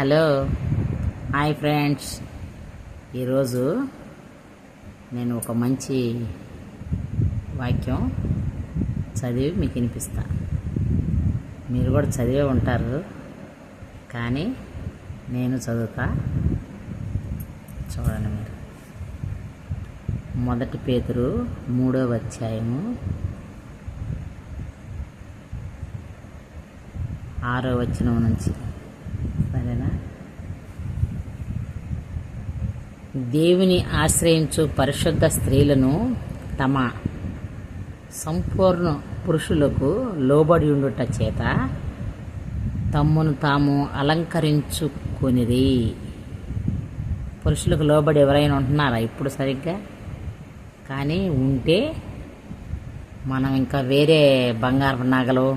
Hello. Hi friends. ఈరోజు నేను ఒక మంచి వాక్యం చదివి మీకు వినిపిస్తా. మీరు కూడా చదివే ఉంటారు కానీ నేను చదువుతా. చూడండి మీరు. మొదటి పేతురు మూడవ అధ్యాయము ఆరో వచనం నుంచి. దేవుని ఆశ్రయించు పరిశుద్ధ స్త్రీలను తమ సంపూర్ణ పురుషులకు లోబడి ఉండుట చేత తమ్మును తాము అలంకరించుకొనిరి. పురుషులకు లోబడి ఎవరైనా ఉంటున్నారా? ఇప్పుడు సరిగ్గా? కానీ ఉంటే మనం ఇంకా వేరే బంగారు నగలు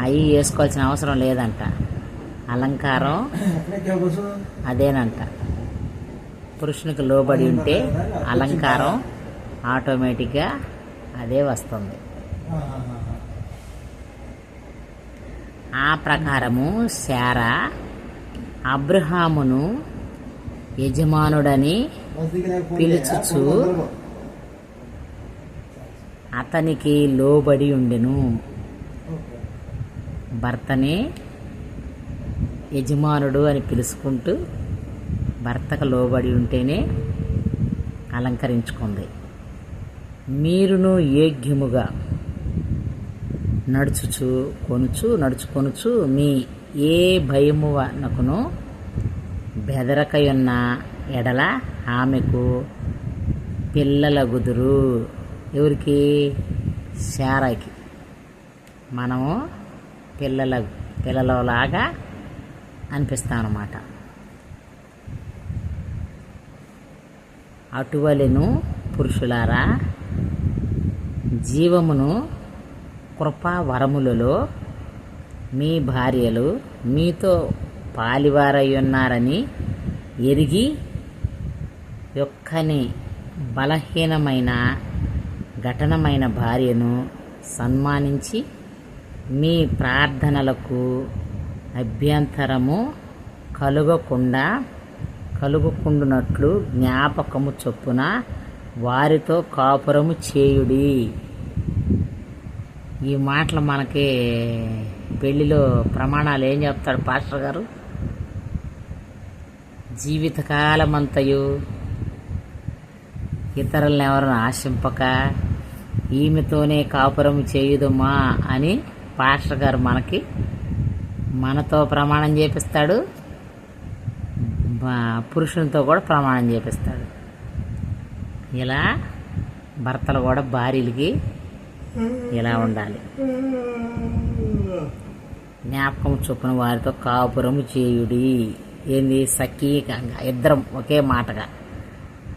అవి వేసుకోవాల్సిన అవసరం లేదంట. అలంకారం అదేనంట. పురుషునికి లోబడి ఉంటే అలంకారం ఆటోమేటిక్గా అదే వస్తుంది. ఆ ప్రకారము శారా అబ్రహామును యజమానుడని పిలుచుచు అతనికి లోబడి ఉండెను. భర్తని యజమానుడు అని పిలుచుకుంటూ భర్తకు లోబడి ఉంటేనే అలంకరించుకుంది. మీరును యోగ్యముగా నడుచుచు కొనుచు నడుచుకొనుచు మీ ఏ భయము నకును బెదరకయున్న ఎడల ఆమెకు పిల్లల గుదురు ఎవరికి? శారాకి. మనము పిల్లల పిల్లలలాగా అనిపిస్తాం అన్నమాట అటువలెను పురుషులారా జీవమును కృపావరములలో మీ భార్యలు మీతో పాలివారై ఉన్నారని ఎరిగి యొక్కని బలహీనమైన ఘటనమైన భార్యను సన్మానించి మీ ప్రార్థనలకు అభ్యంతరము కలుగకుండా కలుగుకుండునట్లు జ్ఞాపకము చొప్పున వారితో కాపురము చేయుడి. ఈ మాటలు మనకి పెళ్ళిలో ప్రమాణాలు ఏం చెప్తాడు పాస్టర్ గారు? జీవితకాలమంతయు ఇతరులను ఎవరిని ఆశింపక ఈమెతోనే కాపురం చేయుదమ్మా అని పాస్టర్ గారు మనకి మనతో ప్రమాణం చేపిస్తాడు. పురుషునితో కూడా ప్రమాణం చేపిస్తాడు. ఇలా భర్తలు కూడా భార్యలకి ఇలా ఉండాలి. జ్ఞాపకం చొప్పున వారితో కాపురము చేయుడి. ఏంది? సఖీకంగా ఇద్దరం ఒకే మాటగా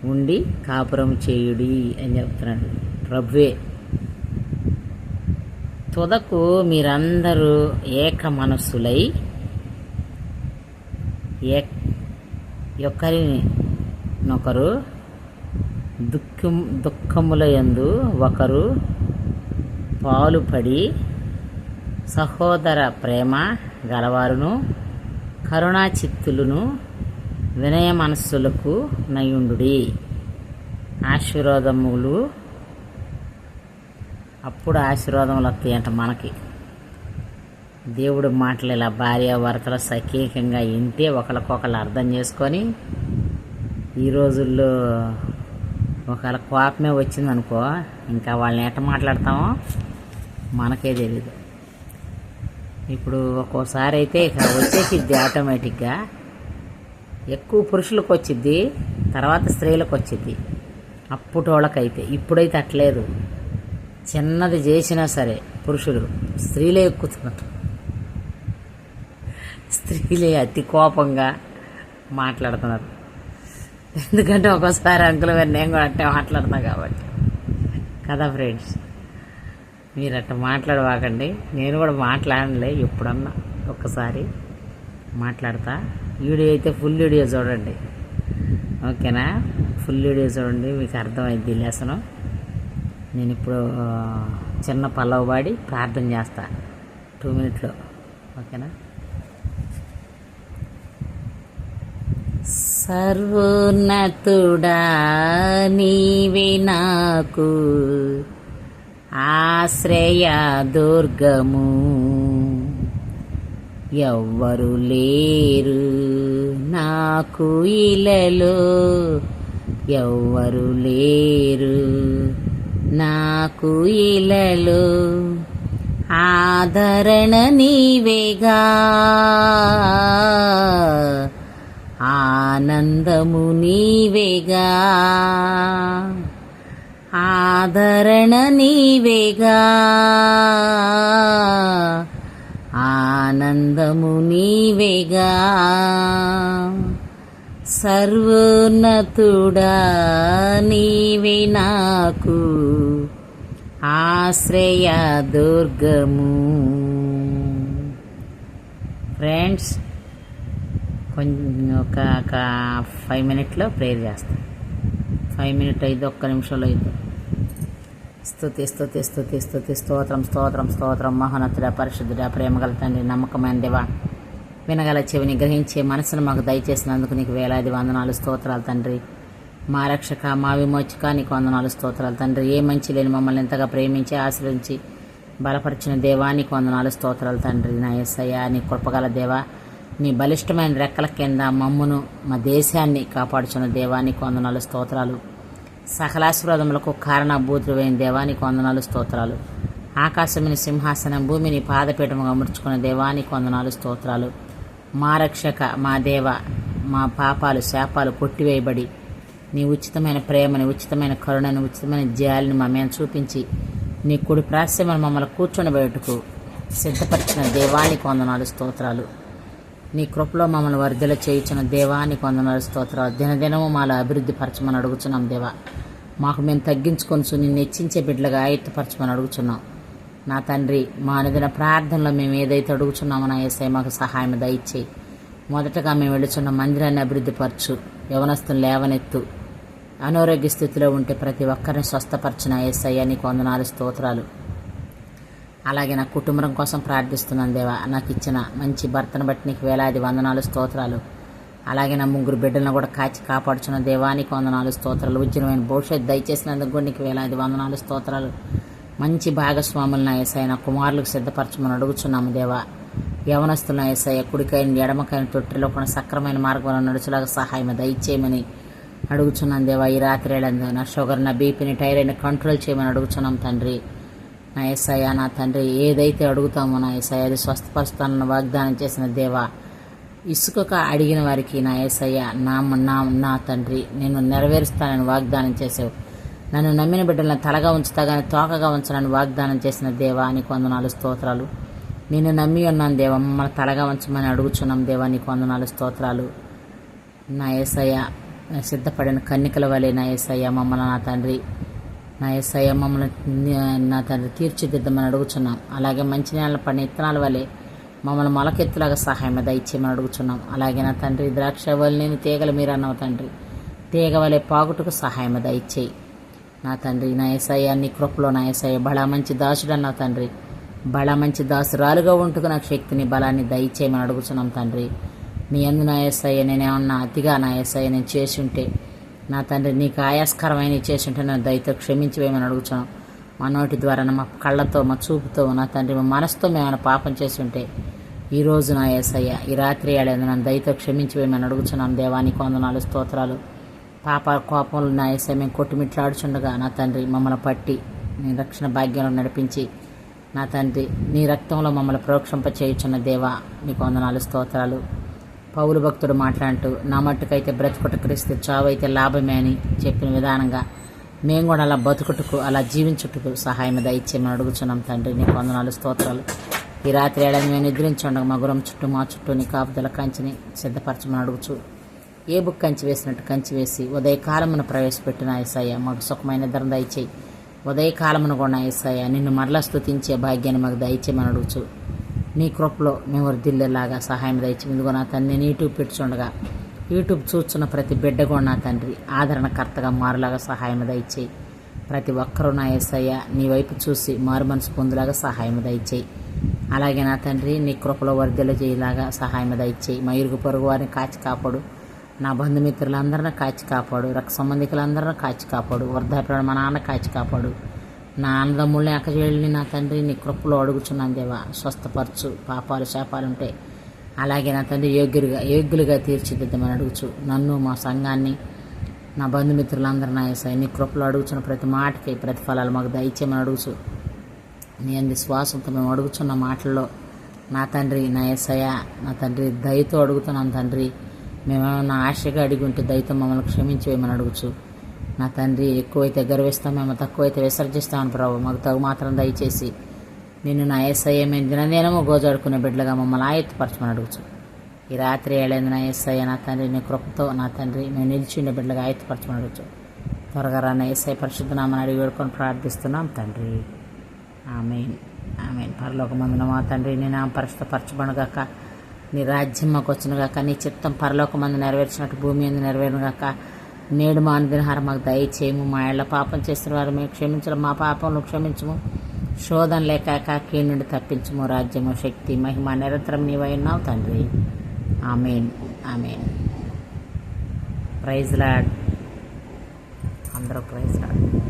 ఉండి కాపురం చేయుడి అని చెప్తున్నాడు. ప్రభువే తుదకు మీరందరూ ఏక మనస్సులై ఏ ఒకరినొకరు దుఃఖం దుఃఖముల యందు ఒకరు పాలుపడి సహోదర ప్రేమ గలవారును కరుణా చిత్తులను వినయ మనస్సులకు నయుండుడి. ఆశీర్వాదములు అప్పుడు ఆశీర్వాదములు వస్తాయంట మనకి. దేవుడు మాటలు ఇలా భార్య భర్తలు సఖీకంగా వింటే ఒకరికొకరు అర్థం చేసుకొని ఈ రోజుల్లో ఒకవేళ కోపమే వచ్చిందనుకో ఇంకా వాళ్ళని ఎట్ట మాట్లాడతామో మనకే తెలీదు. ఇప్పుడు ఒక్కోసారి అయితే ఇక వచ్చేసిద్ది ఆటోమేటిక్గా ఎక్కువ పురుషులకు వచ్చిద్ది తర్వాత స్త్రీలకు వచ్చిద్ది అప్పుటోళ్ళకైతే ఇప్పుడైతే అట్లేదు. చిన్నది చేసినా సరే పురుషులు స్త్రీలే ఎక్కుతున్నారు స్త్రీలే అతి కోపంగా మాట్లాడుతున్నారు. ఎందుకంటే ఒక్కోసారి అంకుల్ గారు నేను కూడా అట్టే మాట్లాడుతున్నా కాబట్టి. కదా ఫ్రెండ్స్? మీరు అట్ట మాట్లాడవాకండి. నేను కూడా మాట్లాడలే ఎప్పుడన్నా ఒక్కసారి మాట్లాడతా. వీడియో అయితే ఫుల్ వీడియో చూడండి. ఓకేనా? ఫుల్ వీడియో చూడండి మీకు అర్థమైంది లెసను. నేను ఇప్పుడు చిన్న పల్లవ పాడి ప్రార్థన చేస్తా. టూ మినిట్లో. ఓకేనా? సర్వోన్నతుడా నీవే నాకు ఆశ్రయ దుర్గము. ఎవ్వరు లేరు నాకు ఇలలో. ఎవ్వరు లేరు నాకు ఇలలో. ఆదరణ నీవేగా. ఆనందము నీవేగా. ఆదరణ నీవేగా. ఆనందము నీవేగా. సర్వోన్నతుడా నీవే నాకు. ఆశ్రయ దుర్గము. ఫ్రెండ్స్ కొంచెం ఒక ఒక ఫైవ్ మినిట్లో ప్రేయర్ చేస్తాను ఫైవ్ మినిట్ అయితే ఒక్క నిమిషంలో అయితే స్థుతి స్థుతి స్థుతి స్థుతి స్తోత్రం స్తోత్రం స్తోత్రం. మహోన్నతుడ పరిశుద్ధుడ ప్రేమగల తండ్రి నమ్మకమైన దేవా. వినగల చెవిని గ్రహించే మనసును మాకు దయచేసినందుకు నీకు వేలాది వందనాలు స్తోత్రాలు తండ్రి. మా రక్షక మా విమోచక నీకు వందనాలు స్తోత్రాలు తండ్రి. ఏ మంచి లేని మమ్మల్ని ఎంతగా ప్రేమించి ఆశ్రయించి బలపరిచిన దేవా నీకు వందనాలు స్తోత్రాలు తండ్రి. నా ఎస్సయ్య నీ కృపగల దేవా. నీ బలిష్టమైన రెక్కల కింద మమ్మును మా దేశాన్ని కాపాడుచున్న దేవానికి వందనాలు స్తోత్రాలు. సకలాశీర్వాదములకు కారణభూతులైన దేవానికి వందనాలు స్తోత్రాలు. ఆకాశముని సింహాసనం భూమిని పాదపీఠముగా అమర్చుకున్న దేవానికి వందనాలు స్తోత్రాలు. మా రక్షక మా దేవ మా పాపాలు శాపాలు కొట్టివేయబడి నీ ఉచితమైన ప్రేమని ఉచితమైన కరుణను ఉచితమైన జాలిని మా మీద చూపించి నీ కుడి ప్రాస్యమని మమ్మల్ని కూర్చొని బయటకు సిద్ధపరిచిన దేవానికి వందనాలు స్తోత్రాలు. నీ కృపలో మమ్మల్ని వర్ధల చేయించిన దేవానికి వందనాలు స్తోత్రాలు. దినదినము మాలో అభివృద్ధి పరచమని అడుగుతున్నాం దేవా. మాకు మేము తగ్గించుకొని నిన్ను హెచ్చించే బిడ్డలుగా ఆయత్తపరచమని అడుగుచున్నాం. నా తండ్రి మా అనుదిన ప్రార్థనలో మేము ఏదైతే అడుగుచున్నామో నా ఏసై మాకు సహాయం దయచేయి మొదటగా మేము వెళుచున్న మందిరాన్ని అభివృద్ధి పరచు యవనస్తులు లేవనెత్తు. అనారోగ్య స్థితిలో ఉంటే ప్రతి ఒక్కరిని స్వస్థపరిచిన ఏసయ్య నీకు వందనాలు స్తోత్రాలు. అలాగే నా కుటుంబం కోసం ప్రార్థిస్తున్నాను దేవా. నాకు ఇచ్చిన మంచి భర్తను బట్టి నీకు వేలాది వందనాలు స్తోత్రాలు. అలాగే నా ముగ్గురు బిడ్డలను కూడా కాచి కాపాడుచున్న దేవానికి వందనాలు స్తోత్రాలు. ఉజ్జలమైన భవిష్యత్తు దయచేసినందుకు కూడా నీకు వేలాది వందనాలు స్తోత్రాలు. మంచి భాగస్వాములను నా నా కుమారులకు సిద్ధపరచమని అడుగుచున్నాము దేవా. యవనస్తున్న ఏసఐ కుడికైన ఎడమకైన తొట్టిలో కూడా సక్రమైన మార్గంలో నడుచులాగా సహాయం దయచేయమని అడుగుచున్నాను దేవా. ఈ రాత్రి నా షుగర్ నా బీపీని టైరాయిడ్ని కంట్రోల్ చేయమని అడుగుచున్నాం తండ్రి. నా ఎస్ఐయా నా తండ్రి ఏదైతే అడుగుతామో నా ఎస్ఐ అది స్వస్థపరుస్తానని వాగ్దానం చేసిన దేవా ఇసుకక అడిగిన వారికి నా ఏసయ్య నా నా నా తండ్రి నేను నెరవేరుస్తానని వాగ్దానం చేసావు నన్ను నమ్మిన బిడ్డలను తలగా ఉంచుతా కానీ తోకగా ఉంచాలని వాగ్దానం చేసిన దేవా నీకు వందనాలు స్తోత్రాలు. నేను నమ్మి ఉన్నాను దేవా మమ్మల్ని తలగా ఉంచమని అడుగుచున్నాం దేవా నీకు వందనాలు స్తోత్రాలు. నా ఏసయ్య సిద్ధపడిన కన్నికల వలె నా ఏసయ్య మమ్మల్ని నా తండ్రి నా ఎస్ఐ మమ్మల్ని నా తండ్రి తీర్చిదిద్దమని అడుగుచున్నాం. అలాగే మంచి నేల పడిన ఇత్తనాల వలె మమ్మల్ని మొలకెత్తులాగా సహాయం దయచేయమని అడుగుచున్నాం. అలాగే నా తండ్రి ద్రాక్ష వల్లి నేను తీగలు మీరు తండ్రి. తీగ వలె పాగుటకు సహాయం దయచేయి నా తండ్రి నా ఏసయ్య నీ కృపలో నా ఏసయ్య బడా మంచి దాసుడు అన్నావు తండ్రి. బడా మంచి దాసురాలుగా ఉంటుకు నాకు శక్తిని బలాన్ని దయచేయమని అడుగుచున్నాం తండ్రి. నీ అందు నా ఏసయ్య నేనేమన్నా అతిగా నా ఏసయ్య నేను చేసి ఉంటే నా తండ్రి నీకు ఆయాస్కరమైన చేసి ఉంటే నన్ను దయతో క్షమించి వేయమని మా నోటి ద్వారా మా కళ్ళతో మా చూపుతో నా తండ్రి మా మనసుతో మేమైనా పాపం చేసి ఉంటే నా ఏసయ్య ఈ రాత్రి ఏడాది నన్ను దయతో క్షమించి వేయమని అడుగుచున్నాం దేవానికి వందనాలు స్తోత్రాలు. పాప కోపంలో నా ఏసయ్య మేము కొట్టుమిట్లాడుచుండగా నా తండ్రి మమ్మల్ని పట్టి నీ రక్షణ భాగ్యంలో నడిపించి నా తండ్రి నీ రక్తంలో మమ్మల్ని ప్రోక్షంప చేయుచున్న దేవా నీకు వందనాలు స్తోత్రాలు. పౌరు భక్తుడు మాట్లాడుతూ నా మట్టుకైతే బ్రతుకుట క్రీస్తు చావైతే లాభమే అని చెప్పిన విధానంగా మేము కూడా అలా బతుకుటకు అలా జీవించుటకు సహాయం దయచేయమని అడుగుచున్నాం తండ్రి. నీకు వందనాలు స్తోత్రాలు. ఈ రాత్రి ఏడాది మేము నిద్రించుండగా మా గురం చుట్టూ మా చుట్టూ నీ కాపుదల కంచిని సిద్ధపరచమని అడుగుచు. ఏ బుక్ కంచి వేసినట్టు కంచి వేసి ఉదయకాలమును ప్రవేశపెట్టిన ఏసయ్య మాకు సుఖమైన నిద్ర దయచేయి. ఉదయకాలమును కూడా ఏసయ్య నిన్ను మరలా స్తుతించే భాగ్యాన్ని మాకు దయచేయమని అడుగుచు. నీ కృపలో నేను వర్దిల్లేలాగా సహాయం దయచి ముందుగా నా తండ్రి నేను యూట్యూబ్ పెట్టుచుండగా యూట్యూబ్ చూస్తున్న ప్రతి బిడ్డ కూడా నా తండ్రి ఆదరణకర్తగా మారులాగా సహాయం దయచేయి. ప్రతి ఒక్కరూ నా ఏసయ్య నీ వైపు చూసి మారు మనసు పొందులాగా సహాయం దయచేయి. అలాగే నా తండ్రి నీ కృపలో వర్ధల చేయలాగా సహాయం దయచేయి. మా ఇరుగు పొరుగు వారిని కాచి కాపాడు. నా బంధుమిత్రులందరినీ కాచి కాపాడు. రక్త సంబంధికులందరినీ కాచి కాపాడు. వృద్ధాప్యుడు మా నాన్న కాచి కాపాడు. నా అన్నదమ్ముళ్ళని అక్కచెళ్ళి నా తండ్రి నీ కృపలో అడుగుచున్నాను దేవా. స్వస్థపరచు. పాపాలు శాపాలు ఉంటాయి అలాగే నా తండ్రి యోగ్యులుగా యోగ్యులుగా తీర్చిదిద్దమని అడుగుచు. నన్ను మా సంఘాన్ని నా బంధుమిత్రులందరూ నా ఏసై నీ కృపలో అడుగుచున్న ప్రతి మాటకి ప్రతిఫలాలు మాకు దయచేయమని అడుగుచు. నీ అంది శ్వాసంతో మేము అడుగుచున్న మాటల్లో నా తండ్రి నా ఏసయ నా తండ్రి దయతో అడుగుతున్నాం తండ్రి. మేమేమన్నా ఆశగా అడిగి ఉంటే దయతో మమ్మల్ని క్షమించి వేయమని అడుగుచు. నా తండ్రి ఎక్కువైతే గర్విస్తాం మేము తక్కువైతే విసర్జిస్తామని ప్రభు. మాకు తగు మాత్రం దయచేసి నిన్ను నా ఏసయ్య మేము దినదినము గోజాడుకునే బిడ్డలుగా మమ్మల్ని ఆయత్తపరచమని అడుగుచు. ఈ రాత్రి ఏళ్ళైంది నా ఏసయ్య నా తండ్రి నీ కృపతో నా తండ్రి మేము నిలిచి ఉండే బిడ్డలుగా ఆయత్తపరచమని అడుగుచు. త్వరగా రా నా ఏసఐ పరిశుద్ధనామని అడిగి వేడుకొని ప్రార్థిస్తున్నాం తండ్రి. ఆమెన్. ఆమెన్. పరలోకమందున మా తండ్రి నీ నా పరిశుద్ధపరచబడగాక నీ రాజ్యం మాకు వచ్చినగాక నీ చిత్తం పరలోకమందు నెరవేర్చినట్టు భూమి అందు నెరవేరుగాక నేడు మా అనుగ్రహారం మాకు దయచేయము. మా ఇళ్ళ పాపం చేసిన వారు మేము క్షమించడం మా పాపంలో క్షమించము. శోధన లేక కాకి నుండి తప్పించము. రాజ్యము శక్తి మహిమ నిరంతరం నీవై ఉన్నావు తండ్రి. ఆమెన్. ఆమెన్. Praise lord. అందరూ ప్రైజ్ లాడ్.